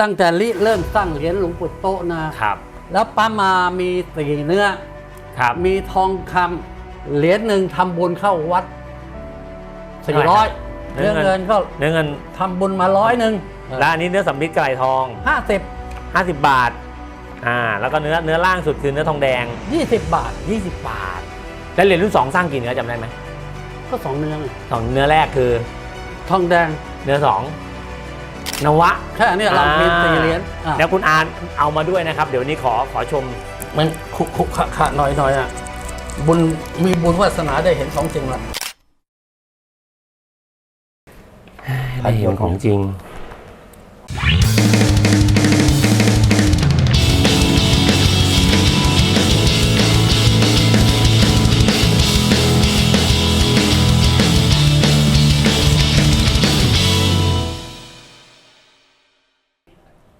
ตั้งแต่ริเริ่มสร้างเหรียญหลวงปู่โตะนะครับ แล้วป้ามามีสีเนื้อ ครับ มีทองคำเหรียญหนึ่งทำบุญเข้าวัดสี่ร้อยเท่าไหร่เนื้อครับเงินก็เนื้อเงินทำบุญมาร้อยหนึ่งและอันนี้เนื้อสำริดไก่ทอง ห้าสิบ50 บาท อ่า แล้วก็เนื้อเนื้อล่างสุดคือเนื้อทองแดง ยี่สิบบาท 20 บาท แล้วเหรียญรุ่น2สร้างกี่เนื้อจำได้ไหมก็สองเนื้อไงสองเนื้อแรกคือทองแดงเนื้อสอง นวะแค่เนี้เราอ่ามีสี่เหรียญอะแล้วคุณอานเอามาด้วยนะครับ เดี๋ยววนนี้ขอขอชม มันคุกคุกขะขะหน่อยหน่อยอะบุญมีบุญวาสนาได้เห็นของจริงละ ได้เห็นของจริง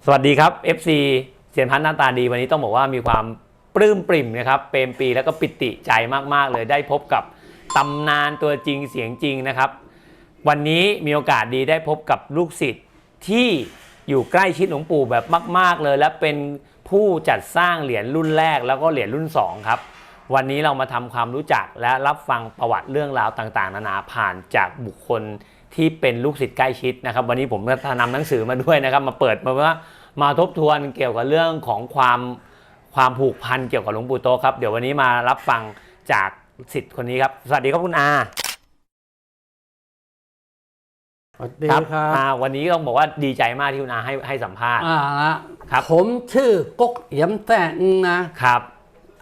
สวัสดีครับ FC เสียนพันธ์หน้าตาดีวันนี้ต้องบอกว่ามีความปลื้มปริ่มนะครับเปรมปีแล้วก็ปิติใจมากๆ เลยได้พบกับตำนานตัวจริงเสียงจริงนะครับ วันนี้มีโอกาสดีได้พบกับลูกศิษย์ที่อยู่ใกล้ชิดหลวงปู่แบบมาก ๆ เลย และเป็นผู้จัดสร้างเหรียญรุ่นแรกแล้วก็เหรียญรุ่น 2 ครับ วันนี้เรามาทำความรู้จักและรับฟังประวัติเรื่องราวต่างๆ นานาผ่านจากบุคคล ที่เป็นลูกศิษย์ใกล้ชิดนะครับ วันนี้ผมก็นำหนังสือมาด้วยนะครับ มาเปิดมาว่ามาทบทวนเกี่ยวกับเรื่องของความความผูกพันเกี่ยวกับหลวงปู่โตะครับ เดี๋ยววันนี้มารับฟังจากศิษย์คนนี้ครับ สวัสดีครับคุณอาสวัสดีครับอ่าวันนี้ต้องบอกว่าดีใจมากที่คุณอาให้ให้สัมภาษณ์อ่านะครับผมชื่อกกเอี่ยมแต่งนะครับ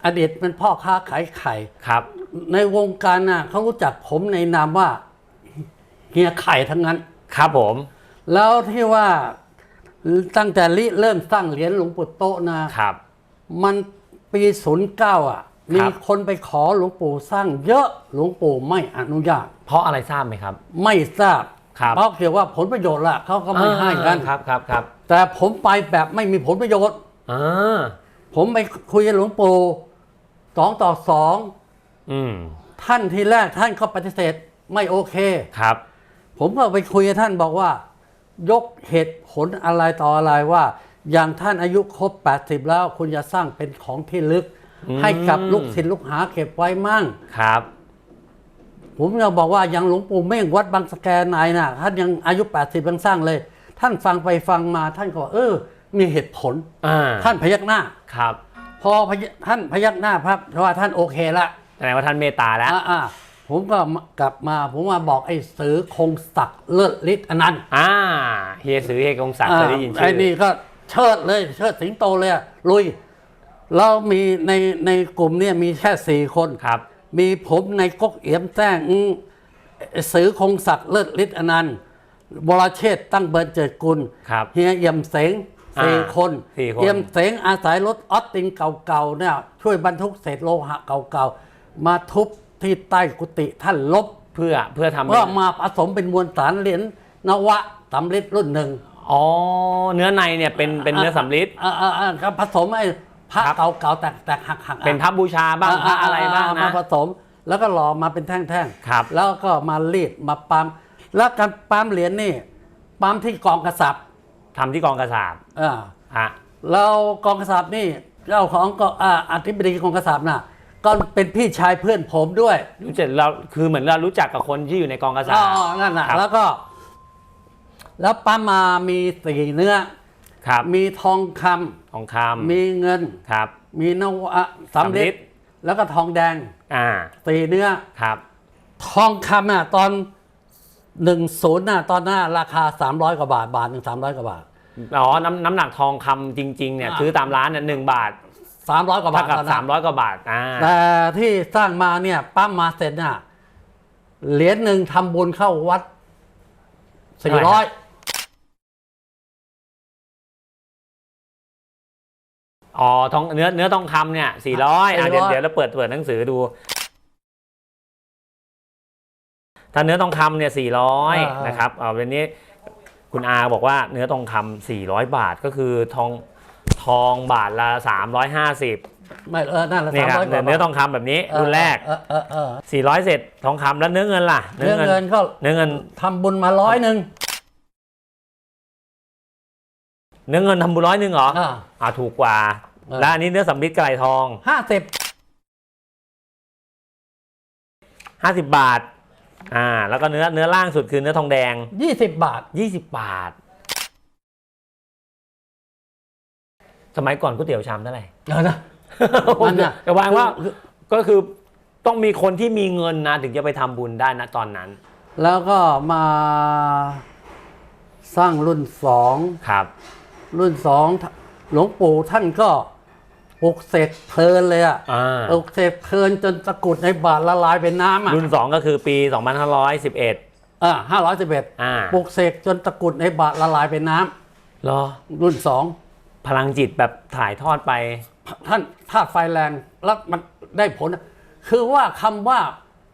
อดีตเป็นพ่อค้าขายไข่ครับ ในวงการน่ะเขารู้จักผมในนามว่า เฮียไข่ทั้งนั้น ครับผม แล้วที่ว่าตั้งแต่ริเริ่มสร้างเหรียญหลวงปู่โตะนะครับ มันปีศูนย์เก้าอะ มีคนไปขอหลวงปู่สร้างเยอะหลวงปู่ไม่อนุญาต เพราะอะไรทราบไหมครับ ไม่ทราบครับเพราะเกี่ยวว่าผลประโยชน์ละเขาก็ไม่ให้กันอ่าครับครับครับ แต่ผมไปแบบไม่มีผลประโยชน์อ่าผมไปคุยกับหลวงปู่สองต่อสองอืมท่านทีแรกท่านก็ปฏิเสธไม่โอเคครับ ผมก็ไปคุยกับท่านบอกว่า ยกเหตุผลอะไรต่ออะไรว่า อย่างท่านอายุครบ 80 แล้ว คุณจะสร้างเป็นของที่ลึกอืมให้กับลูกศิษย์ลูกหาเก็บไว้มั่งครับ ผมก็บอกว่าอย่างหลวงปู่เม่งวัดบางสแกนายน่ะท่านยังอายุ 80ยังสร้างเลย ท่านฟังไปฟังมาท่านก็บอกเออ มีเหตุผลอ่าท่านพยักหน้าครับ พอพยท่านพยักหน้าพับเพราะว่าท่านโอเคละแสดงว่าท่านเมตตาแล้วอ่าอ่า ผมก็กลับมาผมมาบอกไอ้สือคงศักดิ์เลิศฤทธิ์อนันต์อ่าเฮียสือเฮยกงศักดิ์เคยได้ยินชื่ไอ้อนี่ก็เชิดเลยเชิดสิงโตเลยอะลุยเรามีในในกลุ่มเนี่ยมีแค่สี่คนครับ มีผมในก๊กเอี่ยมแต้งอืมสือคงศักดิ์เลิศฤทธิ์อนันต์วรเชษฐ์ตั้งเบิร์นเจิดกุลครับเฮียเอี่ยมเสงสี่อ่าคนสี่คนเอี่ยมเสงอาศัยรถออสตินเก่าๆเนี่ยช่วยบรรทุกเศษโลหะเก่าๆมาทุบ ที่ใต้กุฏิท่านลบเพื่อเพื่อทำเพื่อมาผสมเป็นมวลสารเหรียญนวะสำริดรุ่นหนึ่งอ๋อ เนื้อในเนี่ยเป็นเป็นเนื้อสำริดอ่าอ่าอ่าครับผสมไอ้พระครับเก่าๆแตกแตกหักหักเป็นพระบูชาบ้างพระอะไรบ้างมานะผสมแล้วก็หล่อมาเป็นแท่งๆครับแล้วก็มารีดมาปั๊มแล้วการปั๊มเหรียญนี่ปั๊มที่กองกระสับทำที่กองกระสาบอ่าฮะแล้วกองกระสับนี่เจ้าของก็อ่าอธิบดีกองกระสับน่ะ ก็เป็นพี่ชายเพื่อนผมด้วยรู้จักเราคือเหมือนเรารู้จักกับคนที่อยู่ในกองกระสาอ๋บอนั่นน่ะครับแล้วก็ แล้วปั๊มมามีสีเนื้อ ครับมีทองคำทองคำมีเงิน ครับ มีนวะสำสำริริดด แล้วก็ทองแดงอ่าสีเนื้อ ครับ ทองคำน่ะตอนหนึ่งศูนย์น่ะตอนหน้าราคาสามร้อยกว่าบาท บาทหนึ่งสามร้อยกว่าบาท อ๋อน้ำน้ำหนักทองคำจริง ๆเนี่ยอ่า ซื้อตามร้านเนี่ยหนึ่งบาท สามร้อยกว่าบาเท่าทกับตอนนั้สามนร้อยกว่าบาทอ่าแต่ที่สร้างมาเนี่ยปั๊มมาเสร็จน่ะเหรียญหนึ่งทำบุญเข้าวัดสี่ร้อยอ๋อทองเนื้อเนื้อทองคำเนี่ยสี่ร้อยอะเดี๋ยว400เดี๋ยวเราเปิดเปิดหนังสือดู ถ้าเนื้อทองคำเนี่ยสี่ร้อยนะครับเอาวันนี้คุณอาบอกว่าเนื้อทองคำสี่ร้อยบาทก็คือทอง ทองบาทละสามร้อยห้าสิบไม่เออนั่นแหละนี่สามครับร้อยกว่าบาทเนื้อทองคำแบบนี้รุ่นแรก เออเออเออสี่ร้อยเสร็จทองคำแล้วเนื้อเงินล่ะเนื้อเงินก็เนื้อเงินทำบุญมาร้อยหนึ่งทำบุญมาร้อยหนึ่งเนื้อเงินเนื้อเงินก็ทำบุญมาร้อยหนึ่งเนื้อเงินเนื้อเงินทำบุญมาร้อยหนึ่งเนื้อเงินเนื้อเงินก็เนื้อเงินทำบุญร้อยหนึ่งเหรออ่า อ่าถูกกว่า เออ แล้วอันนี้เนื้อสำลิดไก่ทอง ห้าสิบ50 บาทอ่าแล้วก็เนื้อเนื้อล่างสุดคือเนื้อทองแดง ยี่สิบบาท 20 บาท สมัยก่อนก๋วยเตี๋ยวชามเท่าไหร่เออนะ มันน่ะ แต่วางว่าก็คือต้องมีคนที่มีเงินนะถึงจะไปทำบุญได้นะตอนนั้นแล้วก็มาสร้างรุ่นสองครับ รุ่นสองหลวงปู่ท่านก็ปลุกเสกเพลินเลยอะอ่า ปลุกเสกเพลินจนตะกรุดในบาทละลายเป็นน้ำอะรุ่น 2 ก็คือปี 2511 อ่าห้าร้อยสิบเอ็ดอ่า ปลุกเสกจนตะกรุดในบาทละลายเป็นน้ำเหรอ รุ่นสอง พลังจิตแบบถ่ายทอดไป ท่านธาตุไฟแรงแล้วมันได้ผล คือว่าคำว่า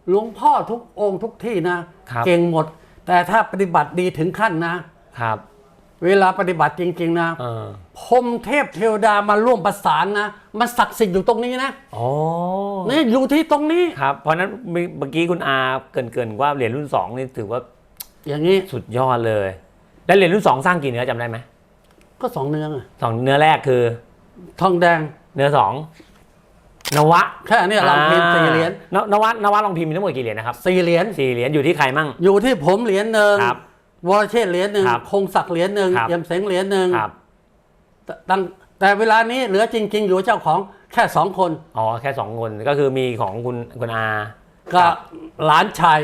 หลวงพ่อทุกองค์ทุกที่นะ ครับ เก่งหมด แต่ถ้าปฏิบัติดีถึงขั้นนะ ครับเวลาปฏิบัติจริงๆนะเออพรหมเทพเทวดามาร่วมประสานนะมันศักดิ์สิทธิ์อยู่ตรงนี้นะอ๋อนี่อยู่ที่ตรงนี้ ครับ เพราะฉะนั้นเมื่อกี้คุณอาเกรินๆว่าเหรียญรุ่น2นี่ถือว่าอย่างนี้ สุดยอดเลย แล้วเหรียญรุ่น2สร้างกี่เนื้อจำได้ไหม ก็สองเนื้อไงสองเนื้อแรกคือ ทองแดงเนื้อสองนวะแค่นี้เราพิมพ์สี่เหรียญนนวะนวะลองพิมพ์มีทั้งหมดกี่เหรียญนะครับสี่เหรียญสี่เหรียญอยู่ที่ใครมั่ง อยู่ที่ผมเหรียญหนึ่งครับวรเชษฐ์เหรียญหนึ่งครับคงศักดิ์เหรียญหนึ่งครับเยี่ยมเสงเหรียญหนึ่งครับตั้งแต่เวลานี้เหลือจริง ๆ อยู่เจ้าของแค่สองคน อ๋อ แค่สองคน ก็คือมีของคุณคุณอา ก็ครับหลานชาย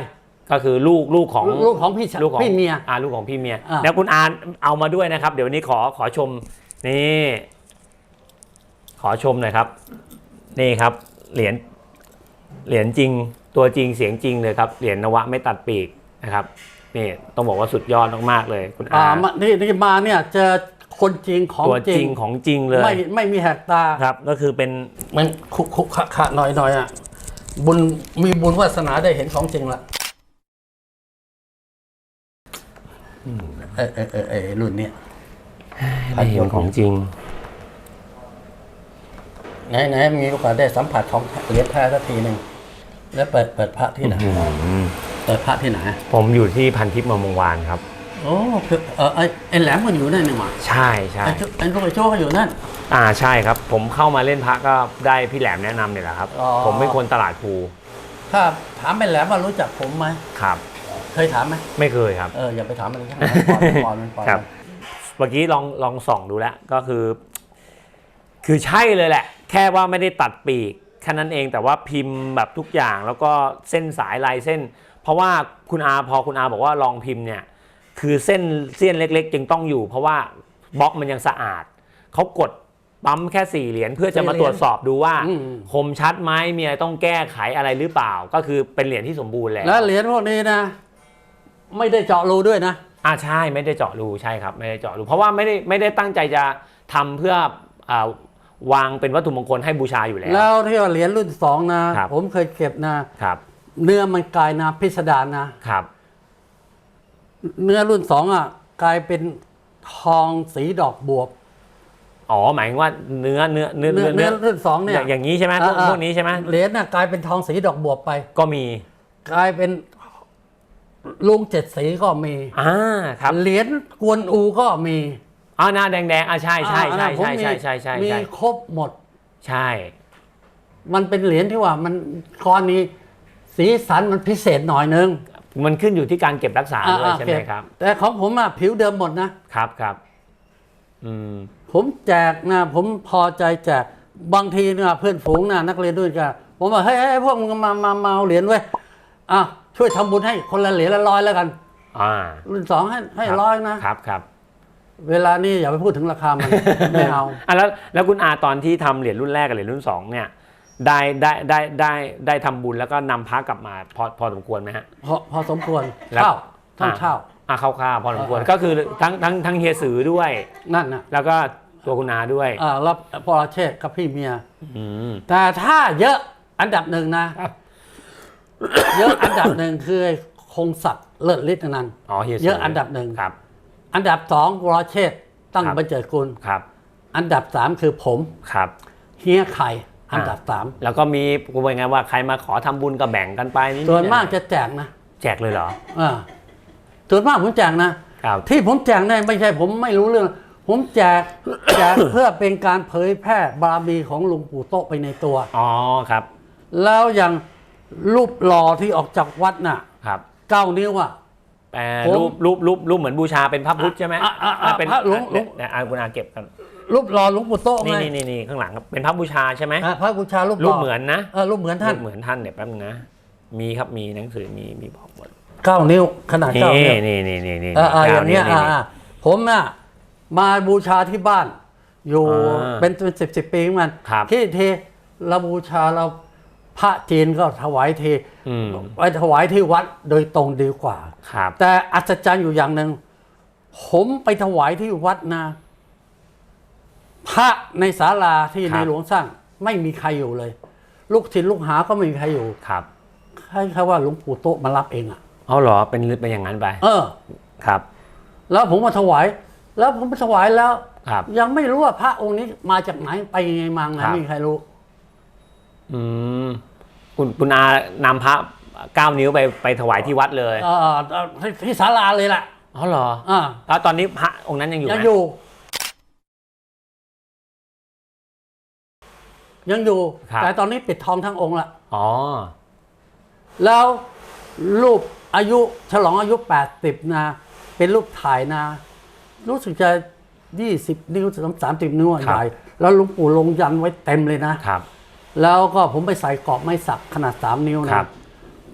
ก็คือลูกลูกของลูกของพี่ชายลูกของพี่เมียอ่าลูกของพี่เมีย อ่า แล้วคุณอาเอามาด้วยนะครับ เดี๋ยววันนี้ขอขอชมนี่ขอชมหน่อยครับ นี่ครับเหรียญเหรียญจริงตัวจริงเสียงจริงเลยครับเหรียญนวะไม่ตัดปีกนะครับนี่ต้องบอกว่าสุดยอดมากๆเลยคุณอ่าอามานี่นี่มาเนี่ยเจอคนจริงของตัวจจริริงงของจริงเลยไม่ไม่มีแหกตา ครับ ก็คือเป็น มันคุกคุกขะขะหน่อยหน่อยอะบุญมีบุญวาสนาได้เห็นของจริงละ เออเออเออเออรุ่นเนี้ยได้เห็นของจริงไหนไหนมีโอกาสได้สัมผัสของเหรียญแท้สักทีหนึ่งแล้วเปิดเปิดพระที่ไหนเปิดพระที่ไหนผมอยู่ที่พันทิพย์มามงวานครับโอ้คือเออไอ้ไอ้แหลมมันอยู่นั่นนี่หว่าใช่ใช่ไอ้ชุไอ้ลูกไอ้โจ้ก็อยู่นั่นอ่าใช่ครับ ผมเข้ามาเล่นพระก็ได้พี่แหลมแนะนำเนี่ยแหละครับอ๋อผมเป็นคนตลาดภูถ้าถามไอ้แหลมว่ารู้จักผมไหมครับ เคยถามไหมไม่เคยครับ เอออย่าไปถามมันเลยช่างมันปล่อยมันปล่อยมันปล่อยครับ เมื่อกี้ลองลองส่องดูแล้วก็คือ คือใช่เลยแหละ แค่ว่าไม่ได้ตัดปีกแค่นั้นเองแต่ว่าพิมพ์แบบทุกอย่างแล้วก็เส้นสายลายเส้น เพราะว่าคุณอาพอคุณอาบอกว่าลองพิมพ์เนี่ย คือเส้นเส้นเล็ก ๆ จึงต้องอยู่ เพราะว่าบล็อกมันยังสะอาดเขากดปั๊มแค่สี่เหรียญเพื่อจะมาตรวจสอบดูว่าอืมคมชัดไหมมีอะไรต้องแก้ไขอะไรหรือเปล่า ก็คือเป็นเหรียญที่สมบูรณ์แล้ว แล้วเหรียญพวกนี้นะ ไม่ได้เจาะรูด้วยนะ อ่าใช่ไม่ได้เจาะรูใช่ครับไม่ได้เจาะรูเพราะว่าไม่ได้ไม่ได้ตั้งใจจะทำเพื่ออ่าวางเป็นวัตถุมงคลให้บูชาอยู่แล้ว แล้วที่ว่าเหรียญรุ่นสองนะ ครับ ผมเคยเก็บนะ ครับเนื้อมันกลายนะพิสดารนะ ครับเนื้อรุ่นสองอะกลายเป็นทองสีดอกบวบ อ๋อหมายถึงว่าเนื้อเนื้อเนื้อเนื้อเนื้อรุ่นสองเนี่ยอย่างอย่างนี้ใช่ไหมพวกอ่าพวกนี้ใช่ไหมเหรียญน่ะกลายเป็นทองสีดอกบวบไป ก็มีกลายเป็น ลุงเจ็ดสีก็มีอ่าครับเหรียญกวนอูก็มีอ่าหน้าแดงแดงๆอ่าใช่ใช่ใช่อ่าผมใช่มีใช่ใช่ใช่มีใช่ครบหมด ใช่ มันเป็นเหรียญที่ว่ามันกรณีสีสันมันพิเศษหน่อยนึงมันขึ้นอยู่ที่การเก็บรักษาด้วยอ่าใช่ไหมเก็ครับ แต่ของผมอะผิวเดิมหมดนะครับครับอืมผมแจกนะผมพอใจแจกบางทีเนี่ยเพื่อนฝูงนะนักเรียนด้วยกันผมบอกเฮ้ยเฮ้ยพวกมึงมามามาเอาเหรียญไว้ยอะ ช่วยทำบุญให้คนละเหรียญละร้อยแล้วกัน อ่ารุ่นสองให้ให้ครับร้อยนะ ครับครับ เวลานี้อย่าไปพูดถึงราคามันไม่เอาอะแล้วแล้วคุณอาตอนที่ทำเหรียญรุ่นแรกกับเหรียญรุ่นสองเนี่ยได้ได้ได้ได้ได้ทำบุญแล้วก็นำพระกลับมาพอพอสมควรไหมฮะ พอพอสมควรแล้วเช่าต้องเช่าอะคร่าวๆพอสมควรเออก็คือทั้งทั้งทั้งเฮียสือด้วยนั่นนะแล้วก็ตัวคุณอาด้วยอ่าแล้วพอเชษกับพี่เมียอืมแต่ถ้าเยอะอันดับหนึ่งนะ เยอะอันดับหนึ่งคือไอ้คงศักดิ์เลิศฤทธิ์นันท์อ๋อเฮียสืเยอะอันดับหนึ่งครับ อันดับสองวรเชษฐ์ตั้งครับบรรเจิดกุลครับ อันดับสามคือผมครับเฮียไข่อันดับสามแล้วก็มีกูเป็นไงว่าใครมาขอทำบุญก็แบ่งกันไปนี่ส่วนมากจะแจกนะแจกเลยเหรออ่าส่วนมากผมแจกนะครับที่ผมแจกเนี่ยไม่ใช่ผมไม่รู้เรื่องผผมแจกแจกเพื่อเป็นการเผยแพร่บารมีของหลุงปู่โตะไปในตัวอ๋อครับ แล้วอย่าง รูปหล่อที่ออกจากวัดน่ะครับเก้านิ้วอะเอ่อผม รูปรูปรูปรูปเหมือนบูชาเป็นพระพุทธใช่ไหมอะอะอะเป็นพระหลวงหลวงเนี่ยอะคุณอาเก็บกันรูปหล่อหลวงปู่โตะนี่ไงนี่นี่นี่ข้างหลังครับเป็นพระบูชาใช่ไหมอะพระบูชารูปหรูล่ปเหมือนนะเออรูปเหมือนท่านรูปเหมือนท่านเนี่ยแป๊บนึงนะมีครับมีหนังสือมีมีบอกหมดเก้านิ้วขนาดเก้านี่นิ้ว นี่นี่นี่นี่เออเอออย่างเนี้ยนี่อ่านี่อ่าผมน่ะมาบูชาที่บ้าน อยู่อ่าเป็นเป็นสิบสิบปีเหมือนกันครับ ที่ทีเราบูชาเรา พระจีนก็ถวายทีอืมไปถวายที่วัดโดยตรงดีกว่าครับแต่อัศจรรย์อยู่อย่างหนึ่งผมไปถวายที่วัดนะ พระในศาลาที่ในหลวงสร้างไม่มีใครอยู่เลย ลูกศิษย์ลูกหาก็ไม่มีใครอยู่ครับให้แค่ว่าหลวงปู่โตะมารับเองอะเอาเหรอเป็นเป็นอย่างนั้นไป เออครับ แล้วผมมาถวาย แล้วผมไปถวายแล้วครับยังไม่รู้ว่าพระองค์นี้มาจากไหนไปยังไงมาไงครับไม่มีใครรู้ อืมคุณคุณอานำพระเก้านิ้วไปไปถวายที่วัดเลยเออเอ่อที่ที่ศาลาเลยแหละอ๋อเหรออ่าแล้วตอนนี้พระองค์นั้นยังอยู่ไหยัมงอยู่ ยังอยู่ครับแต่ตอนนี้ปิดทองทั้งองค์ละอ๋อ แล้วรูปอายุฉลองอายุ 80 นะ เป็นรูปถ่ายนะ รู้สึกจะ 20 นิ้วสามสิบนิ้วอะครับ ใหญ่แล้วหลุงปู่ลงยันไว้เต็มเลยนะ ครับ แล้วก็ผมไปใส่กรอบไม้สักขนาด 3 นิ้วคนะรับ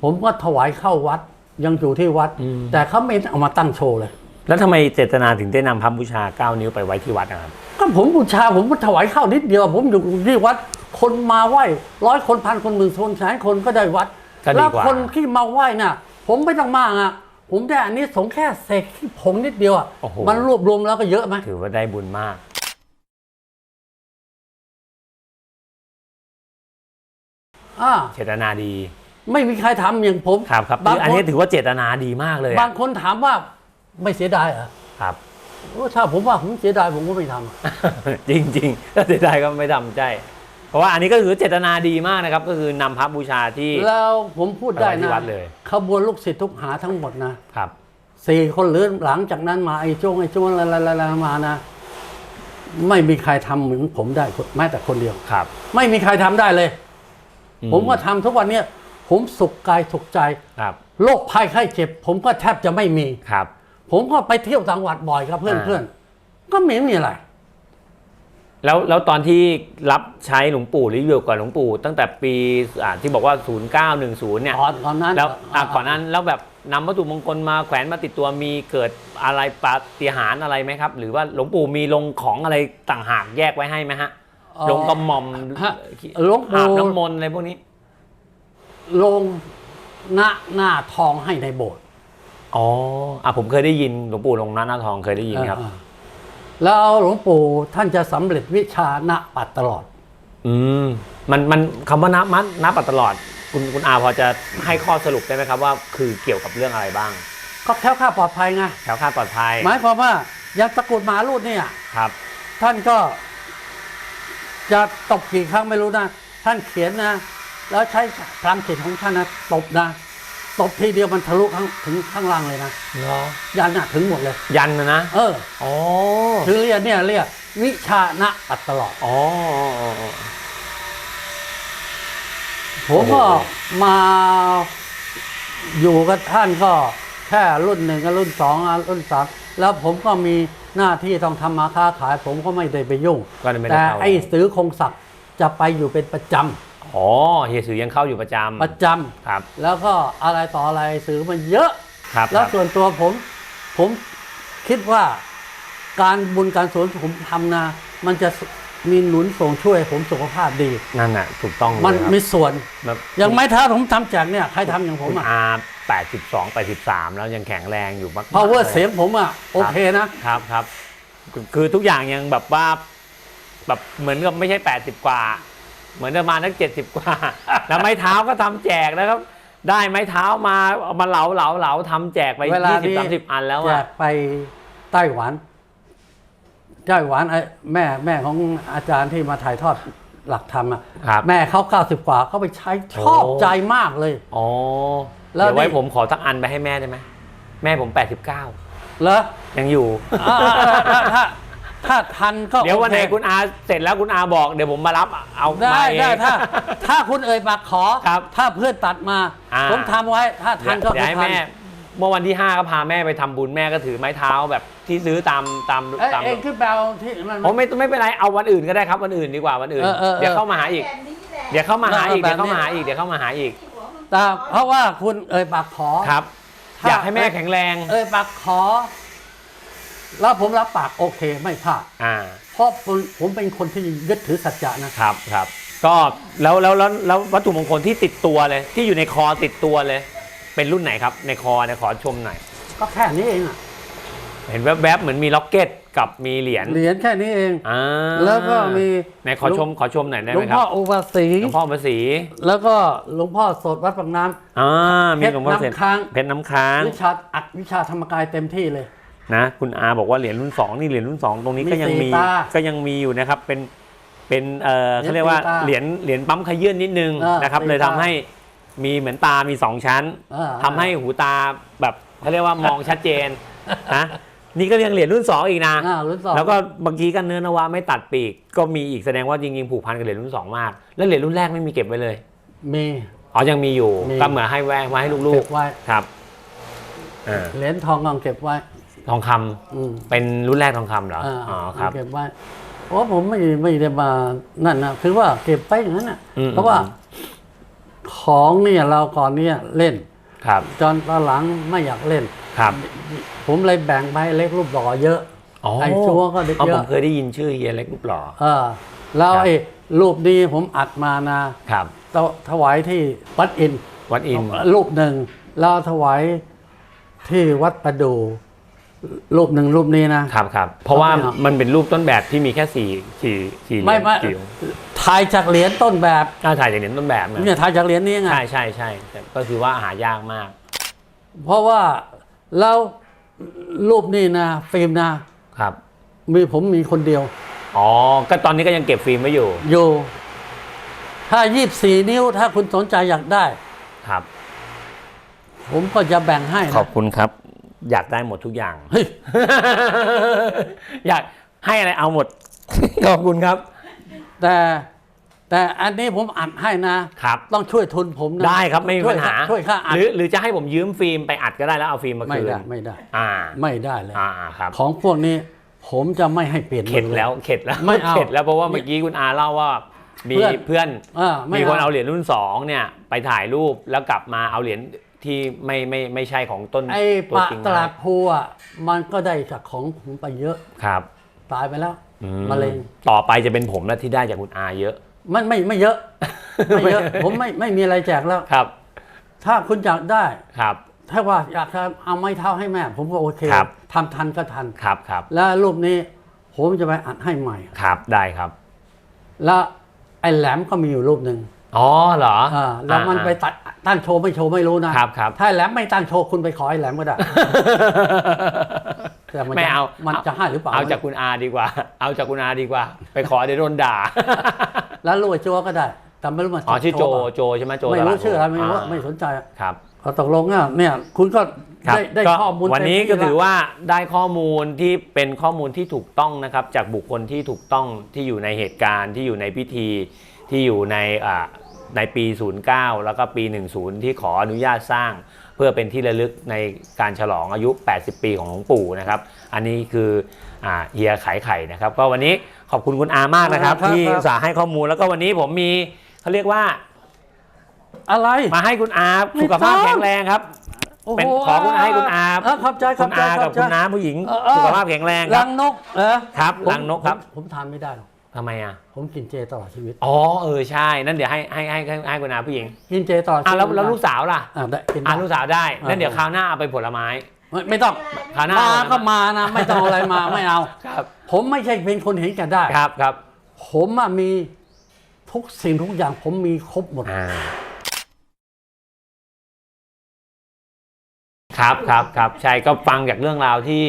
ผมก็ถวายเข้าวัดยังอยู่ที่วัดอืมแต่เขาไม่เอามาตั้งโชว์เลย แล้วทำไมเจตนาถึงได้นำพระบูชาเก้านิ้วไปไว้ที่วัดนะครับ ก็ผมบูชาผมก็ถวายเข้านิดเดียว ผมอยู่ที่วัด คนมาไหว้ร้อยคนพันคนหมื่นคนแสนคนก็ได้วัด ก็ดีแล้วกว่าคนที่มาไหว้น่ะ ผมไม่ต้องมากอะ ผมได้อันนี้สงส์แค่เศษที่ผงนิดเดียวอะโอ้โห มันรวบรวมแล้วก็เยอะไหมถือว่าได้บุญมาก อ่าเจตนาดีไม่มีใครทำอย่างผมครับครับบางอันคนี้นถือว่าเจตนาดีมากเลยอะบางคนถามว่าไม่เสียดายเหรอครับโอ้ถ้าผมว่าผมเสียดายผมก็ไม่ทำจริงจริงๆถ้าเสียดายก็ไม่ทำใช่เพราะว่าอันนี้ก็คือเจตนาดีมากนะครับ ก็คือนำพระบูชาที่แล้วผมพูดได้ไปไว้ที่นะวัดเลยขบวนลูกศิษย์ทุกหาทั้งหมดนะครับสี่คนหรือหลังจากนั้นมาไอ้โจ้งไอ้โจ้งอะไรๆๆมานะ ไม่มีใครทำเหมือนผมได้แม้แต่คนเดียวครับ ไม่มีใครทำได้เลยอื ผมก็ทำทุกวันเนี้ยผมสุขกายสุขใจครับโรคภัยไข้เจ็บ ผมก็แทบจะไม่มีครับ ผมก็ไปเที่ยวต่างจังหวัดบ่อยครับเพื่อนอ่าเพื่อนก็ไม่มีอะไร แล้วแล้วตอนที่รับใช้หลวงปู่หรืออยู่กับหลวงปู่ ตั้งแต่ปีอ่าที่บอกว่า 0910 เนี่ยตอนตอนนั้นแล้วอะก่อนนั้นแล้วแบบนำวัตถุมงคลมาแขวนมาติดตัวมีเกิดอะไรปาฏิหาริย์อะไรไหมครับ หรือว่าหลวงปู่มีลงของอะไรต่างหากแยกไว้ให้ไหมฮะเอ่อ ลงกระหม่อมฮะหลวงปู่ อาบน้ำมนต์อะไรพวกนี้ ลงหน้าหน้าทองให้ในโบสถ์อ๋ออะผมเคยได้ยินหลวงปู่ลงหน้าหน้าทองเคยได้ยินครับอ่าแล้วหลวงปู่ท่านจะสำเร็จวิชาณปัดตลอด อืมมันมันคำว่านับมัดนับปัดตลอด คุณคุณอาพอจะให้ข้อสรุปได้ไหมครับว่า คือเกี่ยวกับเรื่องอะไรบ้าง ก็แคล้วคลาดปลอดภัยไงแถวคลาดปลอดภัยหมายความว่าอย่างตะกรุดหมารูดเนี่ย ครับ ท่านก็ จะตบกี่ครั้งไม่รู้นะ ท่านเขียนนะ แล้วใช้พลังจิตของท่านนะตบนะตบทีเดียวมันทะลุข้างถึงข้างล่างเลยนะเนาะยันน่ะถึงหมดเลย ยันนะนะเอออ๋อถึงเรียกเนี่ยเรียกวิชาณปัดตลอดอ๋ออ๋ออ๋ออ๋อผมก็โอ้โหมาอยู่กับท่านก็แค่รุ่นหนึ่งกับรุ่นสองอะรุ่นสาม แล้วผมก็มีหน้าที่ต้องทำมาค้าขาย ผมก็ไม่ได้ไปยุ่ง ก็เลยไม่ได้แต่เข้า ไอ้ซื้อคงศักดิ์จะไปอยู่เป็นประจอ๋อเฮียสือยังเข้าอยู่ประจำประจำครับำแล้วก็อะไรต่ออะไรซื้อมันเยอะ ครับแล้วครับส่วนตัวผม ผมคิดว่าการบุญการสวนผมทำนะ มันจะมีหนุนส่งช่วยให้ผมสุขภาพดี นั่นน่ะถูกต้องเลยมันครับมีส่วน แบบอย่างไม้เท้าผมทำจากเนี่ยใครทำอย่างผมคุณอะอา แปดสิบสองแปดสิบสามแล้วยังแข็งแรงอยู่มากๆพาวเวอร์ลเสียงผมอะ โอเคนะ ครับครับคือคือทุกอย่างยังแบบว่าแบบเหมือนกับไม่ใช่แปดสิบกว่า เหมือนประมาณนักเจ็ดสิบกว่า แล้วไม้เท้าก็ทำแจกนะครับ ได้ไม้เท้ามาเอามาเหลาเหลาเหลาทำแจกไป เวลายี่สิบนี้สามสิบอันแล้วแจอะกไปไต้หวัน ไต้หวันไอ้แม่แม่ของอาจารย์ที่มาถ่ายทอดหลักธรรมอะ ครับ แม่เขาเก้าสิบกว่าเขาไปใช้ชอบโอ้ ใจมากเลย อ๋อแล้ว เดี๋ยวไว้นี่ผมขอสักอันไปให้แม่ได้ไหมแม่ผมแปดสิบเก้าเหรอยังอยู่อ่าถ้าถ้าถ้าทันก็เดี๋ยววันไหนโอเคุณอาเสร็จแล้วคุณอาบอกเดี๋ยวผมมารับเอาได้มาเองได้ถ้า ถ้าคุณเอ่ยปากขอครับถ้าเพื่อนตัดมาอ่าผมทำไว้ ถ้าทันก็เดี๋ยวคือให้ทันแม่เมื่อวันที่ 5 ก็พาแม่ไปทำบุญแม่ก็ถือไม้เท้าแบบที่ซื้อตามตามเอ้ยตามเองขึ้นแปลที่มันผมไม่ไม่เป็นไรเอาวันอื่นก็ได้ครับวันอื่นดีกว่าวันอื่นเออเออเออเดี๋ยวเข้ามาหาอีกเดี๋ยวเข้ามาหาอีกแบเดี๋ยบวนี้เข้ามาหาอีกเดี๋ยวเข้ามาหาอีก แต่เพราะว่าคุณเอ่ยปากขอ ครับ ถ้า อยากให้แม่แข็งแรง เอ่ยปากขอ แล้วผมรับปากโอเคไม่พลาดอ่า เพราะผมผมเป็นคนที่ยึดถือสัจจะนะ ครับครับ ก็แล้วแล้วแล้วแล้ววัตถุมงคลที่ติดตัวเลย ที่อยู่ในคอติดตัวเลย เป็นรุ่นไหนครับ ในคอเนี่ยขอชมหน่อย ก็แค่นี้เองอะ เห็นแวบๆเหมือนมีล็อกเก็ตกับมีเหรียญเหรียญแค่นี้เอง อ่าแล้วก็มีไหนขอชมขอชมหน่อยได้หลไหวมงครัพ่อบอุปสี หลวงพ่อภาษีแล้วก็หลวงพ่อโสดวัดปากน้ำ อ่ามีเพชหลรวงพ่อเสร็จน้ำค้าง เพชรน้ำค้างวิชาอัดวิชาธรรมกายเต็มที่เลย นะคุณอาบอกว่าเหรียญรุ่น2นี่เหรียญรุ่น2ตรงนี้ก็มียังสีมีตาก็ยังมีอยู่นะครับเป็นเป็นเอ่อเหรียญเขาเรียกว่าสีตาเหรียญเหรียญปั๊มขยื่นนิดนึงเออนะครับสีเลยทำตาให้มีเหมือนตามี2ชั้นอ่า ทำให้หูตาแบบเขาเรียกว่ามองชัดเจนนะ นี่ก็ยังเหรียญรุ่น 2 อีกนะ อ่ารุ่นสองแล้วก็บางทีกันเนื้อนวะไม่ตัดปีก ก็มีอีกแสดงว่าจริงๆผูกพันกับเหรียญรุ่น 2 มาก แล้วเหรียญรุ่นแรกไม่มีเก็บไว้เลย มี อ๋อ ยังมีอยู่ มี ก็เหมือนให้แวะมาให้ลูเก็กบไว้ๆ ครับอ่าเหรียญทองกองเก็บไว้ ทองคำอืมเป็นรุ่นแรกทองคำเหรออ่าอ๋อครับ เก็บไว้เพราะผมไม่ไม่ได้มานั่นนะคือว่าเก็บไปอย่างนั้นนะอืม เพราะว่า ของเนี่ยเราก่อนเนี่ยเล่น ครับจนตอนหลังไม่อยากเล่น ครับผมเลยแบ่งไปเล็กรูปหล่อเยอะอ๋อไอ้ชัวก็เด็กอ๋อเยผอะมเคยได้ยินชื่อเฮียเล็กรูปหล่อเออแล้วครับไอ้รูปนี้ผมอัดมานะครับถถวายที่วัดอินทร์วัดอินทร์รูปหนึ่งแล้วถวายที่วัดประดูรูปหนึ่งรูปนี้นะครับครับเพราะว่าไม่เอามันเป็นรูปต้นแบบที่มีแค่สี่สี่สี่เหรีไม่ยญไม่จิ๋ว ถ่ายจากเหรียญต้นแบบถ้าถ่ายจากเหรียญต้นแบบนะเนี่ยถ่ายจากเหรียญนี้ไงใช่ใช่ใช่แต่ก็คือว่าหายากมาก เพราะว่าแล้วรูปนี่นะฟิล์มนะครับ มีผมมีคนเดียว อ๋อ ก็ตอนนี้ก็ยังเก็บฟิล์มไว้อยู่ อยู่ ถ้า24นิ้วถ้าคุณสนใจอยากได้ ครับ ผมก็จะแบ่งให้ขอนะบคุณครับ อยากได้หมดทุกอย่าง เฮ้ย อยากให้อะไรเอาหมด ขอบคุณครับ แต่ แต่อันนี้ผมอัดให้นะครับ ต้องช่วยทุนผมนะได้ครับไม่มีช่วปัยญหาช่วยค่าอัดหรือหรือจะให้ผมยืมฟิล์มไปอัดก็ได้แล้วเอาฟิล์มมาไม่คืนได้ไม่ได้ อ่าไม่ได้เลย อ่าครับของพวกนี้ผมจะไม่ให้เปลี่ยนเข็ดมือ แล้วเข็ดแล้วไม่เอาเข็ดแล้วเพราะว่าเมื่อกี้คุณอาเล่าว่ามีเพื่อน เพื่อน เออไม่มีคนเอาเอาเหรียญรุ่นสองเนี่ยไปถ่ายรูปแล้วกลับมาเอาเหรียญที่ไม่ไม่ไม่ใช่ของต้นไอ้ตัวปะจริงตลาดมาภูอะมันก็ได้จากของผมไปเยอะ ครับตายไปแล้วอืมะเร็ง ต่อไปจะเป็นผมแล้วที่ได้จากคุณอาเยอะ มันไม่ไม่เยอะ ไม่เยอะ ผมไม่ไม่มีอะไรแจกแล้ว ครับ ถ้าคุณอยากได้ ครับ ถ้าว่าอยากจะเอาไม้เท้าให้แม่ ผมก็โอเคครับ ทำทันก็ทัน ครับครับแล้วรูปนี้ ผมจะไปอัดให้ใหม่ ครับได้ครับ แล้วไอ้แหลมก็มีอยู่รูปหนึ่งอ๋อเหรออ่าแล้วมันอ่าไปตัดตั้งโชว์ไม่โชว์ไม่รู้นะครับครับ ถ้าไอ้แหลมไม่ตั้งโชว์คุณไปขอไอ้แหลมก็ได้ แต่นไม่จะเอามันจะให้หรือเปล่าเอาจากคุณอาดีกว่า เอาจากคุณอาดีกว่า ไปขอเดี๋ยวโดนด่า แล้วรูปไอ้โจก็ได้แต่ไม่รู้มันอ๋อชื่อโจเปล่าโจใช่ไหมโจไม่ตลารู้ดชื่ออะไรไม่รู้าไม่สนใจครับก็ตกลงอะเนี่ยคุณก็ครับได้ได้ก็ข้อมูลวันนี้เต็มก็ที่ถือแล้วว่าได้ข้อมูลที่เป็นข้อมูลที่ถูกต้องนะครับ จากบุคคลที่ถูกต้องที่อยู่ในเหตุการณ์ที่อยู่ในพิธีที่อยู่ในอ่าในปี 09 แล้วก็ปี 10 ที่ขออนุญาตสร้าง เพื่อเป็นที่ระลึกในการฉลองอายุ 80 ปีของหลวงปู่นะครับ อันนี้คืออ่าเฮียขายไข่นะครับ ก็วันนี้ขอบคุณคุณอามากนะครับ ครับที่ครับ อุตสาห์ให้ข้อมูลแล้วก็วันนี้ผมมีเขาเรียกว่าอะไร มาให้คุณอาไม่สุขภาพต้อง แข็งแรงครับโอ้โหเป็นขอคุณอาให้คุณอา เขอบใจขคุอบณใจอาขกัอบบใจ คุณน้าผู้หญิงเออเออ สุขภาพแข็งแรงครัรับงนกเออครับผมรังนกครับ ผมผมทานไม่ได้หรอก ทำไมอะ ผมกินเจตลอดชีวิต อ๋อเออใช่นั่นเดี๋ยวให้ให้ให้ให้ให้คุณอาผู้หญิงกินเจตลอดชีอะวิตแล้วแล้วลูกสาวล่ะอะได้กินอะได้ ลูกสาวได้อ่านั่นเดี๋ยวคราวหน้าเอาไปผลไม้ ไม่ไม่ต้องคราวหน้ามาเอาก็มานะ ไม่ต้องเอาอะไรมาไม่เอา ครับผมไม่ใช่เป็นคนเห็นแก่ได้ ครับครับผมอะมีทุกสิ่งทุกอย่างผมมีครบหมด อ่าครับครับครับใช่ก็ฟังจากเรื่องราวที่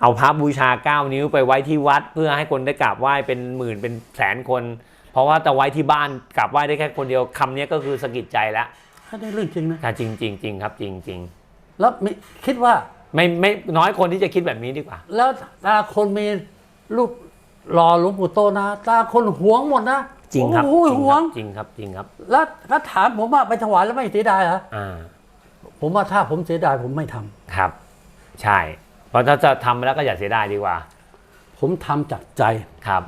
เอาพระบูชา 9 นิ้วไปไว้ที่วัด เพื่อให้คนได้กราบไหว้เป็นหมื่นเป็นแสนคน เพราะว่าแต่ไว้ที่บ้านกราบไหว้ได้แค่คนเดียวคำนี้ก็คือสะกิดใจแล้วถ้าได้เรื่องจริงนะค่ะจริงจริงจริงครับจริงจริงแล้วมีคิดว่าไม่ไม่น้อยคนที่จะคิดแบบนี้ดีกว่า แล้วแต่ละคนมีรูปรอหลวงปู่โตนะตาคนหวงหมดนะจริงครับโอ้ยจริงหควรังบจริงครับจริงครับ แล้วถ้าถามผมว่าไปถวายแล้วไม่เสียดายเหรออ่าผมว่าถ้าผมเสียดายผมไม่ทำครับ ใช่เพ ราะถ้าจะทำแล้วก็อย่าเสียดายดีกว่า ผมทำจากใจ ครับ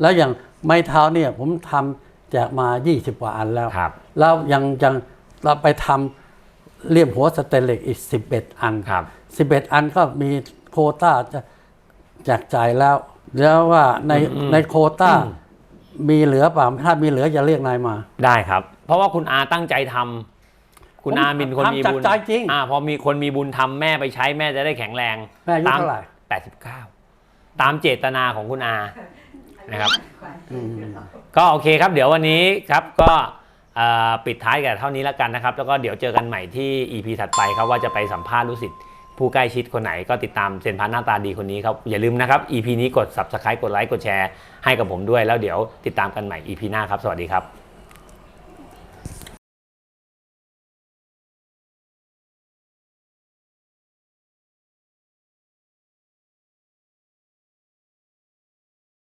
แล้วอย่างไม้เท้าเนี่ยผมทำแจกมา 20 กว่าอันแล้ว ครับ แล้วยังยังเราไปทำเลี่ยมหัวสเตนเลสอีก 11 อัน ครับ 11 อันก็มีโควต้าจะแจกจ่ายแล้ว แล้วว่าในในโควต้ามีเหลือเปล่าถ้ามีเหลือจะเรียกนายมา ได้ครับ เพราะว่าคุณอาตั้งใจทำ คุณอาผมเป็นคนมีบุญทำจากใจจริงอ่าพอมีคนมีบุญทำแม่ไปใช้แม่จะได้แข็งแรงแม่อายุตามเท่าไหร่แปดสิบเก้าตามเจตนาของคุณอานะครับก็โอเคครับเดี๋ยววันนี้ครับก็เอ่อปิดท้ายกันเท่านี้แล้วกันนะครับ แล้วก็เดี๋ยวเจอกันใหม่ที่ EP ถัดไปครับว่าจะไปสัมภาษณ์ลูกศิษย์ผู้ใกล้ชิดคนไหนก็ติดตามเซยนพันหน้าตาดีคนนี้ครับ อย่าลืมนะครับ EP นี้กด subscribe กดไลค์กดแชร์ให้กับผมด้วย แล้วเดี๋ยวติดตามกันใหม่ EP หน้าครับ สวัสดีครับ